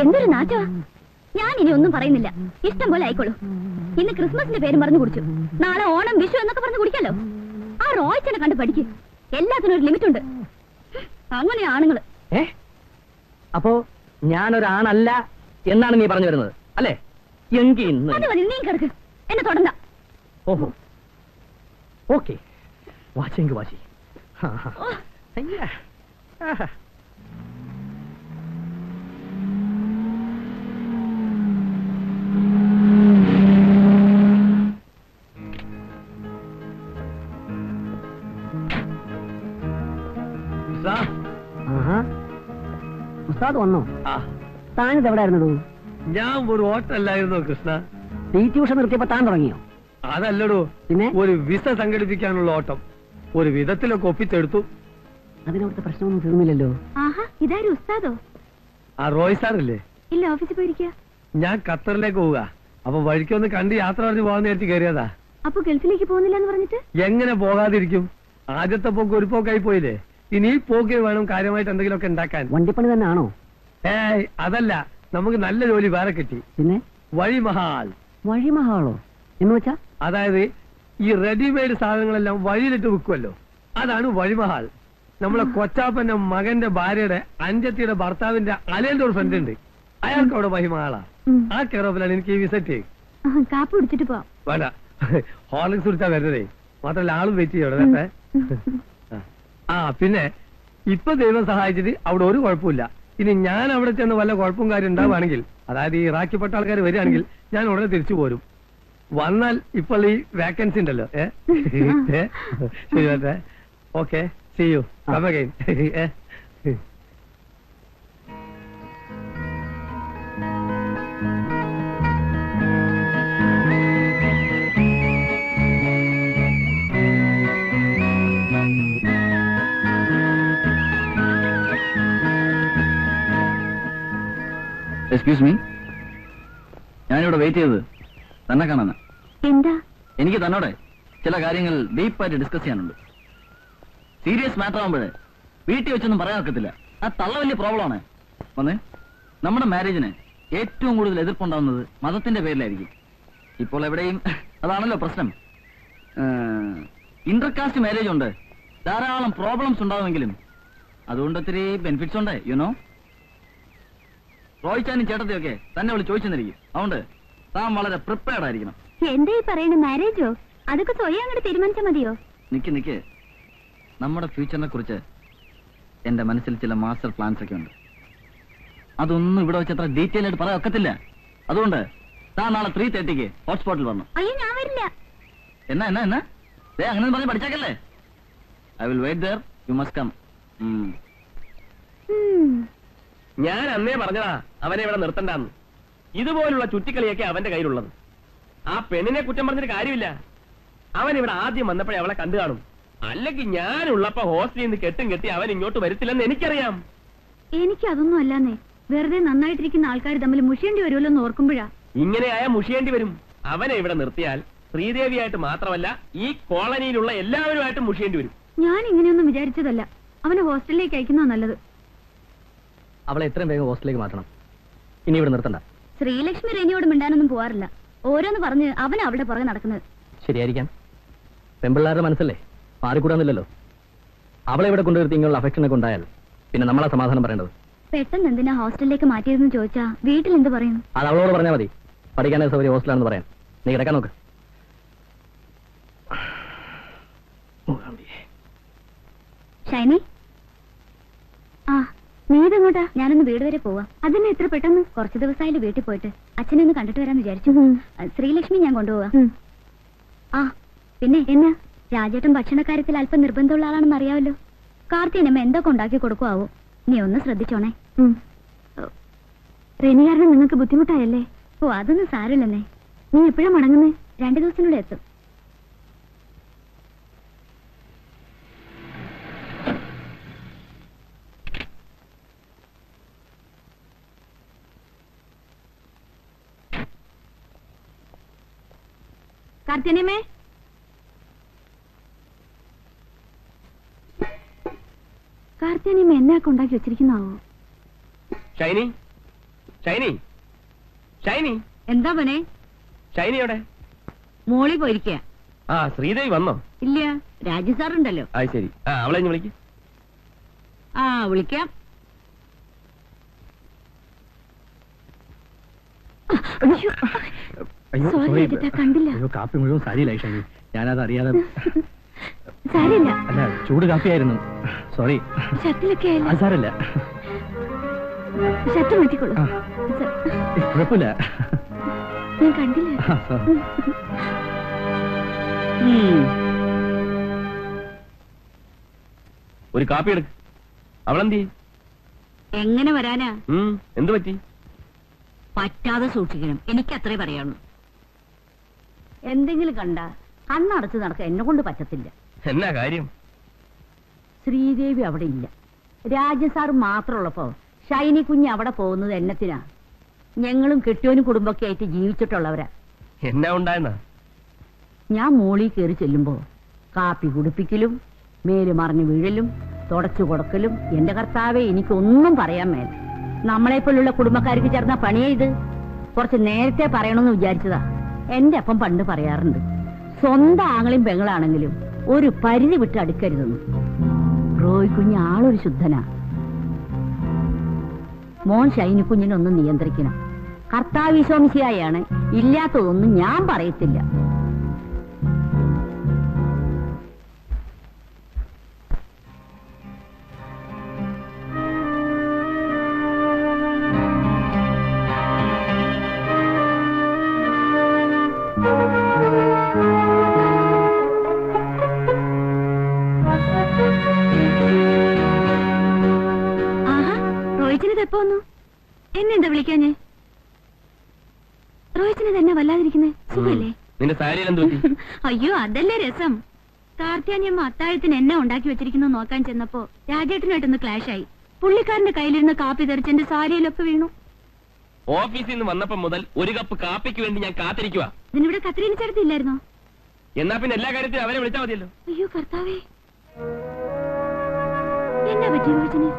എന്തൊരു നാറ്റോ ഞാൻ ഇനി ഒന്നും പറയുന്നില്ല. ഇഷ്ടം പോലെ ആയിക്കോളൂ. ഇന്ന് ക്രിസ്മസിന്റെ പേരും പറഞ്ഞു കുടിച്ചു. നാളെ ഓണം വിഷു എന്നൊക്കെ പറഞ്ഞു കുടിക്കാലോ? ആ റോയ്ച്ചനെ കണ്ട് പഠിക്ക്. എല്ലാത്തിനും ഒരു ലിമിറ്റ് ഉണ്ട് അങ്ങനെ ആണുങ്ങൾ. ഏ? അപ്പോ ഞാനൊരാണല്ല എന്നാണ് നീ പറഞ്ഞു വരുന്നത് അല്ലേ? എങ്കി നീ കിടക്ക്. എന്നെ തൊടണ്ട. ഓഹോ. ഓക്കെ. വാശിയെങ്കി വാശി. ഹാ, ഉസ്താദ്? വന്നോ? താനിത് എവിടെ ഞാൻ ഒരു ഓട്ടല്ലായിരുന്നോ കൃഷ്ണ. പി ട്യൂഷൻ നിർത്തിയപ്പോ താൻ തുടങ്ങിയോ? അതല്ലടോ. പിന്നെ? ഒരു വിസ സംഘടിപ്പിക്കാനുള്ള ഓട്ടം. ഒരു വിധത്തിലൊക്കെ ഒപ്പിച്ചെടുത്തു അതിനവിടുത്തെ പ്രശ്നമൊന്നും തീർന്നില്ലല്ലോ. ആഹാ ഇതാരും ഉസ്താദോ? ആ റോയ് സാറല്ലേ? ഇല്ല ഓഫീസിൽ പോയിരിക്കുക ഞാൻ ഖത്തറിലേക്ക് പോവുക. അപ്പൊ വഴിക്കൊന്ന് കണ്ട് യാത്ര പറഞ്ഞു പോകാൻ നേരത്തെ കയറിയതാ. അപ്പൊ ഗൾഫിലേക്ക് പോകുന്നില്ല എന്ന് പറഞ്ഞിട്ട്? എങ്ങനെ പോകാതിരിക്കും? ആദ്യത്തെ പോക്ക് ഒരു പോക്കായി പോയില്ലേ? ഇനി പോകേ വേണം കാര്യമായിട്ട് എന്തെങ്കിലുമൊക്കെ ഉണ്ടാക്കാൻ. വണ്ടിപ്പണി തന്നെ ആണോ ഏയ് അതല്ല. നമുക്ക് നല്ല ജോലി വേറെ കിട്ടി. പിന്നെ? വഴിമഹാൽ. വഴിമഹാളോ? എന്ന് വെച്ചാ? അതായത് ഈ റെഡിമെയ്ഡ് സാധനങ്ങളെല്ലാം വഴിയിലിട്ട് വിൽക്കുമല്ലോ അതാണ് വഴിമഹാൽ. നമ്മളെ കൊച്ചാപ്പന്റെ മകന്റെ ഭാര്യയുടെ അഞ്ചത്തിയുടെ ഭർത്താവിന്റെ അലേന്റെ ഒരു ഫ്രണ്ട് ഉണ്ട്. അയാൾക്ക് അവിടെ വഴിമഹാളാ. ആ കെയറോപ്പിലാണ് എനിക്ക് വിസിറ്റ് കാപ്പി കുടിച്ചിട്ട് പോവാം. വേണ്ട. ഹോർലിക്സ് കുടിച്ചാ വരുന്നതേ. മാത്രല്ല ആളും വെയിറ്റ് ചെയ്യണം. ആ പിന്നെ ഇപ്പൊ ദൈവം സഹായിച്ചിട്ട് അവിടെ ഒരു കുഴപ്പമില്ല. ഇനി ഞാൻ അവിടെ ചെന്ന് വല്ല കുഴപ്പവും കാര്യം ഉണ്ടാവുകയാണെങ്കിൽ അതായത് ഈ റാക്കിപ്പെട്ട ആൾക്കാർ വരികയാണെങ്കിൽ ഞാൻ ഉടനെ തിരിച്ചു പോരും. വന്നാൽ ഇപ്പോൾ ഈ വേക്കൻസി ഉണ്ടല്ലോ ഏ? ശരി okay see you come again ഏ? എക്സ്ക്യൂസ് മീ ഞാനിവിടെ വെയിറ്റ് ചെയ്തത് തന്നെ കാണാനാ. എന്താ? എനിക്ക് തന്നോടെ ചില കാര്യങ്ങൾ ഡീപ്പായിട്ട് ഡിസ്കസ് ചെയ്യാനുണ്ട്. സീരിയസ് മാറ്റർ ആകുമ്പോഴേ വീട്ടിൽ വെച്ചൊന്നും പറയാൻ ഒക്കത്തില്ല. ആ തള്ള വലിയ പ്രോബ്ലമാണ് വന്നേ. നമ്മുടെ മാരേജിന് ഏറ്റവും കൂടുതൽ എതിർപ്പുണ്ടാവുന്നത് മതത്തിന്റെ പേരിലായിരിക്കും. ഇപ്പോൾ എവിടെയും അതാണല്ലോ പ്രശ്നം. ഇന്റർകാസ്റ്റ് മാരേജ് ഉണ്ട്. ധാരാളം പ്രോബ്ലംസ് ഉണ്ടാവുമെങ്കിലും അതുകൊണ്ട് ഒത്തിരി ബെനിഫിറ്റ്സ് ഉണ്ട് യുനോ റോയ്ച്ചാനും ചേട്ടത്തിയൊക്കെ തന്നെ വിളി ചോദിച്ചെന്നിരിക്കും. അതുകൊണ്ട് താൻ വളരെ പ്രിപ്പയർഡ് ആയിരിക്കണം. എന്താ ഈ പറയണ മാരേജോ അതൊക്കെ സ്വയം അങ്ങോട്ട് തീരുമാനിച്ചാൽ മതിയോ? നിക്ക് നിക്ക്. നമ്മുടെ ഫ്യൂച്ചറിനെ കുറിച്ച് എന്റെ മനസ്സിൽ ചില മാസ്റ്റർ പ്ലാൻസ് ഒക്കെ ഉണ്ട്. അതൊന്നും ഇവിടെ വെച്ച് അത്ര ഡീറ്റെയിൽ ആയിട്ട് പറയാൻ ഒക്കത്തില്ല. അതുകൊണ്ട് താൻ നാളെ ത്രീ തേർട്ടിക്ക് ഹോട്ട്സ്പോട്ടിൽ വന്നു അയ്യോ ഞാൻ വരില്ല. എന്നാ എന്നാ എന്നാ? ദേ അങ്ങനെ പറഞ്ഞ് പഠിച്ചാക്കല്ലേ? I will wait there you must come. ഞാൻ അന്നേ പറഞ്ഞതാ അവനെ ഇവിടെ നിർത്തണ്ടെന്ന്. ഇതുപോലുള്ള ചുറ്റിക്കളിയൊക്കെ അവന്റെ കയ്യിലുള്ളത്. ആ പെണ്ണിനെ കുറ്റം പറഞ്ഞിട്ട് കാര്യമില്ല. അവൻ ഇവിടെ ആദ്യം വന്നപ്പോഴേ അവളെ കണ്ടു കാണും. അല്ലെങ്കിൽ ഞാനുള്ളപ്പോ ഹോസ്റ്റലിൽ നിന്ന് കെട്ടും കെട്ടി അവൻ ഇങ്ങോട്ട് വരത്തില്ലെന്ന് എനിക്കറിയാം. എനിക്ക് അതൊന്നും അല്ലാന്നേ വെറുതെ നന്നായിട്ടിരിക്കുന്ന ആൾക്കാർ തമ്മിൽ മുഷിയേണ്ടി വരുമല്ലോ എന്ന് ഓർക്കുമ്പോഴാ. ഇങ്ങനെ ആയ മുഷിയേണ്ടി വരും. അവനെ ഇവിടെ നിർത്തിയാൽ ശ്രീദേവിയായിട്ട് മാത്രമല്ല ഈ കോളനിയിലുള്ള എല്ലാവരുമായിട്ടും മുഷിയേണ്ടി വരും. ഞാൻ ഇങ്ങനെയൊന്നും വിചാരിച്ചതല്ല. അവനെ ഹോസ്റ്റലിലേക്ക് അയക്കുന്ന നല്ലത്. അവളെ എത്രയും വേഗം ഹോസ്റ്റലിലേക്ക് മാറ്റണം. ഇനി ഇവിടെ നിർത്തണ്ട. ശ്രീലക്ഷ്മി റേനിയോട് മിണ്ടാനൊന്നും പോവാറില്ല. ഓരോന്ന് പറഞ്ഞ് അവൻ അവിടെ പുറകെ നടക്കുന്നത്. ശരിയായിരിക്കാം. പെമ്പിള്ളാരുടെ മനസ്സല്ലേ? മാറിക്കൂടാന്നില്ലല്ലോ. അവളെ ഇവിടെ കൊണ്ടുവരുത്തി ഇങ്ങനെയുള്ള അഫക്ഷനൊക്കെ ഉണ്ടായാൽ പിന്നെ നമ്മളെ സമാധാനം പറയേണ്ടത്. പെട്ടെന്ന് എന്തിനാ ഹോസ്റ്റലിലേക്ക് മാറ്റിയതെന്ന് ചോദിച്ചാ വീട്ടിൽ എന്ത് പറയും അത് അവളോട് പറഞ്ഞാൽ മതി. പഠിക്കാനേ സൗകര്യം ഹോസ്റ്റലാണെന്ന് പറയാം നീ കിടക്കാൻ നോക്ക്. ഷൈനി? നീ ഇതെങ്ങോട്ടാ ഞാനൊന്ന് വീട് വരെ പോവാം. അതിന് എത്ര പെട്ടെന്ന്? കുറച്ച് ദിവസമായാലും വീട്ടിൽ പോയിട്ട്. അച്ഛനെ ഒന്ന് കണ്ടിട്ട് വരാന്ന് വിചാരിച്ചു. ശ്രീലക്ഷ്മി ഞാൻ കൊണ്ടുപോവാ. ആ പിന്നെ? എന്നാ? രാജേട്ടൻ ഭക്ഷണക്കാര്യത്തിൽ അല്പം നിർബന്ധമുള്ള ആളാണെന്ന് അറിയാമല്ലോ കാർത്തിയനമ്മ എന്തൊക്കെ ഉണ്ടാക്കി കൊടുക്കുവോ നീ ഒന്ന് ശ്രദ്ധിച്ചോണേ. റെനി കാരണം നിങ്ങൾക്ക് ബുദ്ധിമുട്ടായല്ലേ? ഓ അതൊന്നും സാരമില്ലെന്നേ. നീ എപ്പോഴാ മടങ്ങുന്നേ? രണ്ടു ദിവസത്തിനുള്ളിൽ എത്തും. കാർത്തിയനമ്മേ കാർത്തിയനമ്മ എന്നൊക്കെ ഉണ്ടാക്കി വെച്ചിരിക്കുന്നാവോ ഷൈനി? ഷൈനി? ഷൈനി? എന്താ പനെ ഷൈനി എവിടെ? മോളി പോയിരിക്കുക ആ ശ്രീദേവി വന്നോ? ഇല്ല രാജു സാറുണ്ടല്ലോ. ആ ശരി. ആ അവളെ ഇനി വിളിക്ക്. ആ വിളിക്കാം. അയ്യോ. അയ്യോ കാപ്പി മുഴുവൻ സാരിയിലായി ഷൈനി ഞാനത് അറിയാതെ അല്ല ചൂട് കാപ്പിയായിരുന്നു. സോറി സാരല്ല. കുഴപ്പമില്ല. ഞാൻ കണ്ടില്ല. ആ, ഒരു കാപ്പി എടുക്ക. അവളെന്തി എങ്ങനെ വരാനാ? എന്ത് പറ്റി? പറ്റാതെ സൂക്ഷിക്കണം. എനിക്ക് അത്രേ പറയാനുള്ളൂ. എന്തെങ്കിലും കണ്ട കണ്ണടച്ച് നടക്കാൻ എന്നെ കൊണ്ട് പറ്റത്തില്ല. എന്നാ കാര്യം? ശ്രീദേവി അവിടെ ഇല്ല. രാജസാർ മാത്രമുള്ളപ്പോ ഷൈനി കുഞ്ഞ് അവിടെ പോകുന്നത് എന്നത്തിനാ. ഞങ്ങളും കെട്ടിയോനും കുടുംബമൊക്കെ ആയിട്ട് ജീവിച്ചിട്ടുള്ളവരാ. എന്നാ ഉണ്ടായെന്നാ? ഞാൻ മോളി കയറി ചെല്ലുമ്പോ കാപ്പി കുടിപ്പിക്കലും മേൽ മറിഞ്ഞു വീഴലും തുടച്ചു കൊടുക്കലും എന്റെ കർത്താവെ എനിക്കൊന്നും പറയാൻ മേല. നമ്മളെപ്പോലുള്ള കുടുംബക്കാർക്ക് ചേർന്ന പണിയേ ഇത്. കുറച്ച് നേരത്തെ പറയണമെന്ന് വിചാരിച്ചതാ. എന്റെ അപ്പം പണ്ട് പറയാറുണ്ട്. സ്വന്തം ആങ്ങളും പെങ്ങളാണെങ്കിലും ഒരു പരിധി വിട്ട് അടുക്കരുതെന്ന്. റോയ് കുഞ്ഞ് ആളൊരു ശുദ്ധനാ. മോൻ ഷൈനി കുഞ്ഞിനൊന്നും നിയന്ത്രിക്കണം. കർത്താവിശ്വാസിയായാണ് ഇല്ലാത്തതൊന്നും ഞാൻ പറയത്തില്ല. എന്നെന്താ വിളിക്കാഞ്ഞേ തന്നെ വല്ലാതിരിക്കുന്നേ? സുഖല്ലേ? നിന്റെ സാരിയിൽ എന്ത് പറ്റി? അയ്യോ അതല്ലേ രസം. കാർത്യാനിയമ്മ അത്താഴത്തിന് എന്നെ ഉണ്ടാക്കി വെച്ചിരിക്കുന്നു നോക്കാൻ ചെന്നപ്പോ രാജേട്ടനായിട്ടൊന്ന് ക്ലാഷ് ആയി പുള്ളിക്കാരന്റെ കയ്യിലിരുന്ന കാപ്പി തെറിച്ചെന്റെ സാരിയിലൊക്കെ വീണു. ഓഫീസിൽ നിന്ന് വന്നപ്പോ മുതൽ ഒരു കപ്പ് കാപ്പിക്ക് വേണ്ടി ഞാൻ കാത്തിരിക്കുക ഇതിനിവിടെ കത്രീന ചേർത്തില്ലായിരുന്നോ എന്നാ പിന്നെ എല്ലാ കാര്യത്തിലും അവരെ വിളിച്ചാൽ മതിയല്ലോ. അയ്യോ കർത്താവേ. എന്നാ പറ്റി റോഹിച്ചിന്?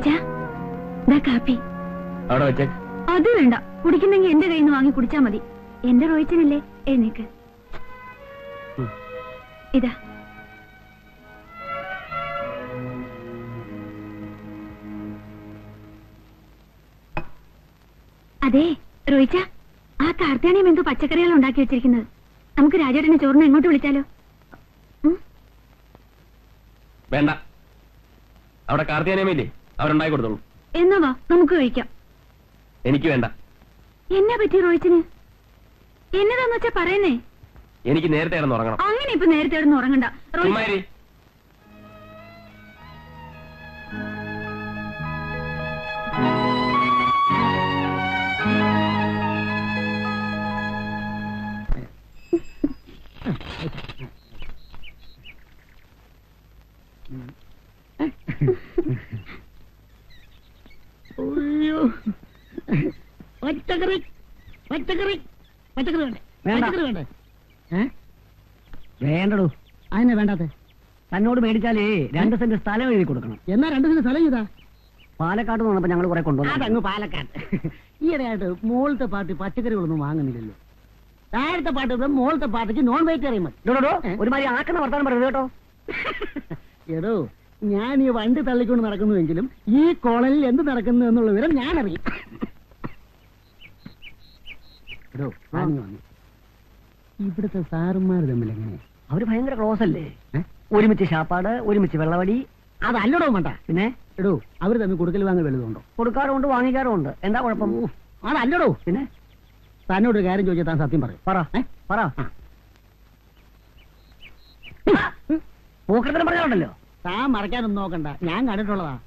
റോഹിച്ച ദാ കാപ്പി. അവിടെ വെച്ചേക്ക് അത് വേണ്ട. കുടിക്കുന്നെങ്കിൽ എന്റെ കയ്യിൽ നിന്ന് വാങ്ങി കുടിച്ചാ മതി. എന്റെ റോയിച്ചനല്ലേ എഴുന്നേക്ക്. ഇതാ. അതെ റോയിച്ച ആ കാർത്തിയാണിയും എന്തോ പച്ചക്കറികൾ ഉണ്ടാക്കി വെച്ചിരിക്കുന്നത്. നമുക്ക് രാജേട്ടനെ ചോറിന് എങ്ങോട്ട് വിളിച്ചാലോ? വേണ്ട. അവിടെ കാർത്തിയാനിയമ്മയില്ലേ അവരുണ്ടാക്കി കൊടുത്തോളൂ. എന്നാ വാ നമുക്ക് കഴിക്കാം. എനിക്ക് വേണ്ട. എന്നാ പറ്റി റോഹിച്ചിന് എന്നതാന്ന് വെച്ചാ പറയുന്നേ? എനിക്ക് നേരത്തെ കിടന്ന് ഉറങ്ങണം. അങ്ങനെ ഇപ്പൊ നേരത്തെ കിടന്ന് ഉറങ്ങണ്ട. ചുമ്മാരി. പച്ചക്കറി പച്ചക്കറി പച്ചക്കറി വേണ്ടേ? വേണ്ട. പച്ചക്കറി വേണ്ടേ? ഏ? വേണ്ടടോ. അതിനെ വേണ്ടാത്ത? തന്നോട് മേടിച്ചാലേ രണ്ട് സെന്റ് സ്ഥലം എഴുതി കൊടുക്കണം. എന്നാ രണ്ടു സെന്റ് സ്ഥലം ചെയ്താ പാലക്കാട് നിന്ന് വന്നപ്പോ ഞങ്ങൾ കുറെ കൊണ്ടുവന്നു. അതങ്ങ് പാലക്കാട്. ഈയിടെയായിട്ട് മോളത്തെ പാർട്ടി പച്ചക്കറികളൊന്നും വാങ്ങുന്നില്ലല്ലോ. താഴത്തെ പാട്ട് മോളത്തെ പാർട്ടിക്ക് നോൺ വെജിറ്റേറിയൻ മതി. ഒരുമാതിരി ആക്കണ വർത്താനം പറയുന്നത് കേട്ടോ. എടോ ഞാൻ ഈ വണ്ടി തള്ളിക്കൊണ്ട് നടക്കുന്നുവെങ്കിലും ഈ കോളനിൽ എന്ത് നടക്കുന്നു എന്നുള്ള വിവരം ഞാൻ അറിയും എടോ. ഇവിടുത്തെ സാറുമാർ തമ്മിൽ എങ്ങനെ? അവർ ഭയങ്കര ക്ലോസ് അല്ലേ? ഏ? ഒരുമിച്ച് ശാപ്പാട് ഒരുമിച്ച് വെള്ളവടി. അതല്ലടോ വേണ്ട പിന്നെ? എടോ അവർ തമ്മിൽ കൊടുക്കൽ വാങ്ങൽ വലുതുണ്ടോ? കൊടുക്കാറുമുണ്ട് വാങ്ങിക്കാറുമുണ്ട്. എന്താ കുഴപ്പം? അതല്ലടോ. പിന്നെ? തന്നോട് ഒരു കാര്യം ചോദിച്ചാൽ താൻ സത്യം പറയും. പറ ഏ? പറ. പൂക്കരത്തിന് പറഞ്ഞാലുണ്ടല്ലോ? താൻ മറക്കാനൊന്നും നോക്കണ്ട. ഞാൻ കണ്ടിട്ടുള്ളതാ.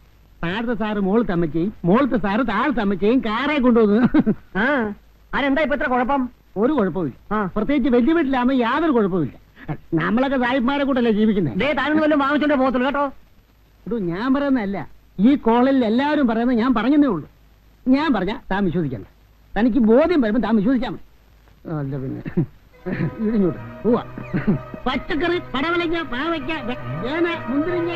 താഴത്തെ സാറ് മോളത്തെ അമ്മച്ചയും മോളത്തെ സാറ് താഴത്തെ അമ്മച്ചയും കാറെ കൊണ്ടുവന്നു ആ അതെന്താ ഇപ്പൊ ഇത്ര കുഴപ്പം? ഒരു കുഴപ്പമില്ല ആ. പ്രത്യേകിച്ച് വലിയ വീട്ടിലാകുമ്പോ യാതൊരു കുഴപ്പമില്ല നമ്മളൊക്കെ സാഹിബ്മാരെ കൂട്ടല്ലേ ജീവിക്കുന്നത്. ദേ താനൊന്നും വല്ലതും വാങ്ങിച്ചോണ്ടേ പോകത്തുള്ളൂ കേട്ടോ. ഇടൂ ഞാൻ പറയുന്നതല്ല. ഈ കോളേജിൽ എല്ലാവരും പറയുന്നത് ഞാൻ പറഞ്ഞതേ ഉള്ളൂ. ഞാൻ പറഞ്ഞ താൻ വിശ്വസിക്കണ്ട. തനിക്ക് ബോധ്യം വരുമ്പോൾ താൻ വിശ്വസിച്ചാൽ മതി. അല്ല പിന്നെ. ഇടിഞ്ഞോട്ട്. പോവാ. പച്ചക്കറി പടവലങ്ങ പാവയ്ക്ക മുന്തിരിങ്ങ